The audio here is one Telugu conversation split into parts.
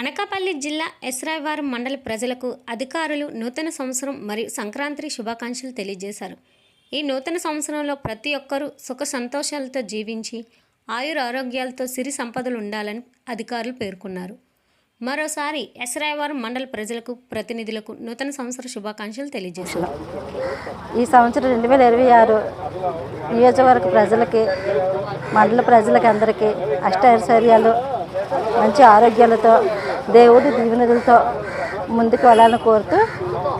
అనకాపల్లి జిల్లా ఎస్రాయవారం మండల ప్రజలకు అధికారులు నూతన సంవత్సరం మరియు సంక్రాంతి శుభాకాంక్షలు తెలియజేశారు. ఈ నూతన సంవత్సరంలో ప్రతి ఒక్కరూ సుఖ సంతోషాలతో జీవించి ఆయుర ఆరోగ్యాలతో సిరి సంపదలు ఉండాలని అధికారులు పేర్కొన్నారు. మరోసారి ఎస్రాయవారం మండల ప్రజలకు ప్రతినిధులకు నూతన సంవత్సర శుభాకాంక్షలు తెలియజేశారు. ఈ సంవత్సరం రెండు వేల ఇరవై ఆరు నియోజకవర్గ ప్రజలకి మండల ప్రజలకి అందరికీ అష్టైశ్వర్యాలు మంచి ఆరోగ్యాలతో దేవుడి దీవెనలతో ముందుకు వెళ్ళాలని కోరుతూ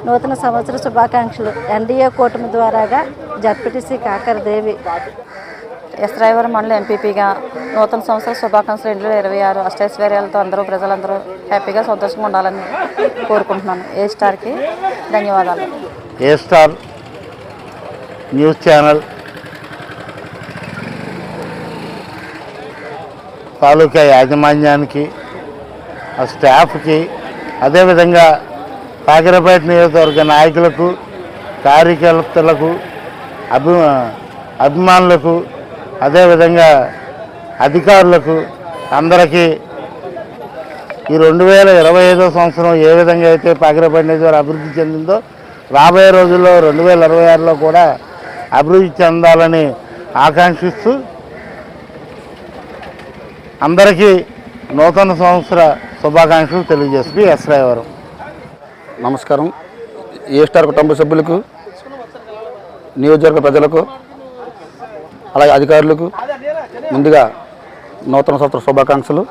నూతన సంవత్సర శుభాకాంక్షలు ఎన్డీఏ కూటమి ద్వారాగా జడ్పీటీసీ కాకరదేవి ఎస్రాయవరం ఎస్ మండలి ఎంపీపీగా నూతన సంవత్సర శుభాకాంక్షలు రెండు వేల ఇరవై ఆరు అష్టైశ్వర్యాలతో అందరూ ప్రజలందరూ హ్యాపీగా సంతోషంగా ఉండాలని కోరుకుంటున్నాను. ఏ స్టార్కి ధన్యవాదాలు. ఏ స్టార్ న్యూస్ ఛానల్ తాలూకా యాజమాన్యానికి ఆ స్టాఫ్కి అదేవిధంగా కాకిరపేట నియోజకవర్గ నాయకులకు కార్యకర్తలకు అభి అభిమానులకు అదేవిధంగా అధికారులకు అందరికీ ఈ రెండు వేల ఇరవై ఐదో సంవత్సరం ఏ విధంగా అయితే పాకిరపేట నియోజకవర్గం అభివృద్ధి చెందిందో రాబోయే రోజుల్లో రెండు వేల ఇరవై ఆరులో కూడా అభివృద్ధి చెందాలని ఆకాంక్షిస్తూ అందరికీ నూతన సంవత్సర శుభాకాంక్షలు తెలియజేసి ఎస్ రాయవరం నమస్కారం. ఏ స్టార్ కుటుంబ సభ్యులకు నియోజకవర్గ ప్రజలకు అలాగే అధికారులకు ముందుగా నూతన సంవత్సర శుభాకాంక్షలు.